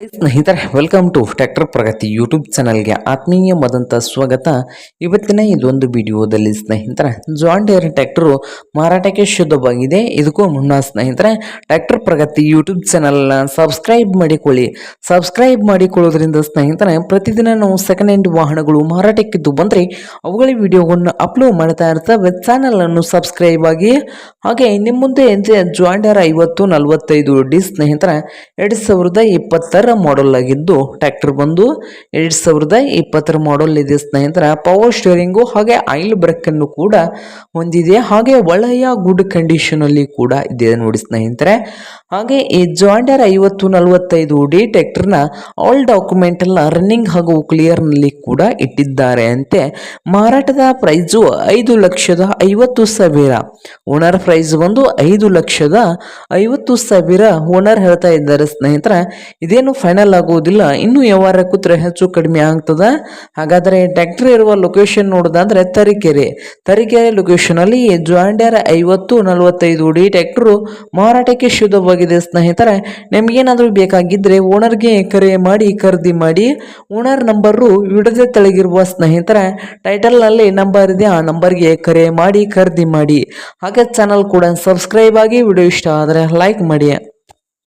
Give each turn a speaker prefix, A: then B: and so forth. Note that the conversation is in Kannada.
A: ಸ್ನೇಹಿತರೆ welcome to tractor Pragati YouTube ಚಾನಲ್ಗೆ ಆತ್ಮೀಯವಾದಂಥ ಸ್ವಾಗತ. ಇವತ್ತಿನ ಇದೊಂದು ವಿಡಿಯೋದಲ್ಲಿ ಸ್ನೇಹಿತರೆ ಜಾನ್ ಡೇರ್ ಟ್ರ್ಯಾಕ್ಟರು ಮಾರಾಟಕ್ಕೆ ಶುದ್ಧವಾಗಿದೆ. ಇದಕ್ಕೂ ಮುನ್ನ ಸ್ನೇಹಿತರೆ ಟ್ರ್ಯಾಕ್ಟರ್ ಪ್ರಗತಿ ಯೂಟ್ಯೂಬ್ ಚಾನಲ್ನ ಸಬ್ಸ್ಕ್ರೈಬ್ ಮಾಡಿಕೊಳ್ಳಿ. ಸಬ್ಸ್ಕ್ರೈಬ್ ಮಾಡಿಕೊಳ್ಳೋದ್ರಿಂದ ಸ್ನೇಹಿತರೆ, ಪ್ರತಿದಿನ ನಾವು ಸೆಕೆಂಡ್ ಹ್ಯಾಂಡ್ ವಾಹನಗಳು ಮಾರಾಟಕ್ಕಿದ್ದು ಬಂದರೆ, ಅವುಗಳ ವಿಡಿಯೋವನ್ನು ಅಪ್ಲೋಡ್ ಮಾಡ್ತಾ ಇರ್ತವೆ. ಚಾನಲನ್ನು ಸಬ್ಸ್ಕ್ರೈಬ್ ಆಗಿ. ಹಾಗೆ ನಿಮ್ಮ ಮುಂದೆ ಜಾನ್ ಡೇರ್ ಐವತ್ತು ನಲವತ್ತೈದು ಡಿ ಸ್ನೇಹಿತರೆ, ಎರಡು ಸಾವಿರದ ಇಪ್ಪತ್ತರ ಮಾಡಲ್ ಆಗಿದ್ದು ಟ್ರ್ಯಾಕ್ಟರ್ ಬಂದು ಎರಡು ಸಾವಿರದ ಇಪ್ಪತ್ತರ ಮಾಡಲ್ ಇದೆ ಸ್ನೇಹಿತರ. ಪವರ್ ಸ್ಟೇರಿಂಗು ಹಾಗೆ ಆಯಿಲ್ ಬ್ರೇಕ್ ಅನ್ನು ಕೂಡ ಹೊಂದಿದೆ. ಹಾಗೆ ಒಳ್ಳೆಯ ಗುಡ್ ಕಂಡೀಷನ್ ಅಲ್ಲಿ ಕೂಡ ಇದೆ ನೋಡಿ ಸ್ನೇಹಿತರೆ. ಹಾಗೆ ಈ ಜಾಂಡರ್ ಐವತ್ತು ನಲವತ್ತೈದು ಡಿ ಟ್ರ್ಯಾಕ್ಟರ್ನ ಆಲ್ ಡಾಕ್ಯುಮೆಂಟ್ ಎಲ್ಲ ರನ್ನಿಂಗ್ ಹಾಗೂ ಕ್ಲಿಯರ್ನಲ್ಲಿ ಕೂಡ ಇಟ್ಟಿದ್ದಾರೆ ಅಂತೆ. ಮಾರಾಟದ ಪ್ರೈಸು ಐದು ಲಕ್ಷದ ಐವತ್ತು ಸಾವಿರ. ಓನರ್ ಪ್ರೈಸ್ ಬಂದು ಐದು ಲಕ್ಷದ ಐವತ್ತು ಸಾವಿರ. ಓನರ್ ಹೇಳ್ತಾ ಇದ್ದಾರೆ ಸ್ನೇಹಿತರೆ. ಇದೇನು ಫೈನಲ್ ಆಗುವುದಿಲ್ಲ. ಇನ್ನು ವ್ಯವಹಾರ ಕೂತ್ರೆ ಹೆಚ್ಚು ಕಡಿಮೆ ಆಗ್ತದೆ. ಹಾಗಾದರೆ ಟ್ರ್ಯಾಕ್ಟರ್ ಇರುವ ಲೊಕೇಶನ್ ನೋಡೋದಾದ್ರೆ ತರೀಕೆರೆ. ತರೀಕೆರೆ ಲೊಕೇಶನ್ ಅಲ್ಲಿ ಜಾಂಡ್ಯರ್ ಐವತ್ತು ನಲವತ್ತೈದು ಉಡಿ ಟ್ಯಾಕ್ಟ್ರು ಮಾರಾಟಕ್ಕೆ ಶುದ್ಧವಾಗಿದೆ. ಸ್ನೇಹಿತರೆ, ನಿಮ್ಗೇನಾದರೂ ಬೇಕಾಗಿದ್ರೆ ಓನರ್ಗೆ ಕರೆ ಮಾಡಿ, ಖರೀದಿ ಮಾಡಿ. ಓನರ್ ನಂಬರು ವಿಡದೆ ತೆಳಗಿರುವ ಸ್ನೇಹಿತರೆ ಟೈಟಲ್ನಲ್ಲಿ ನಂಬರ್ ಇದೆ. ಆ ನಂಬರ್ಗೆ ಕರೆ ಮಾಡಿ, ಖರೀದಿ ಮಾಡಿ. ಹಾಗೆ ಚಾನಲ್ ಕೂಡ ಸಬ್ಸ್ಕ್ರೈಬ್ ಆಗಿ ವಿಡಿಯೋ ಇಷ್ಟ ಆದರೆ ಲೈಕ್ ಮಾಡಿ.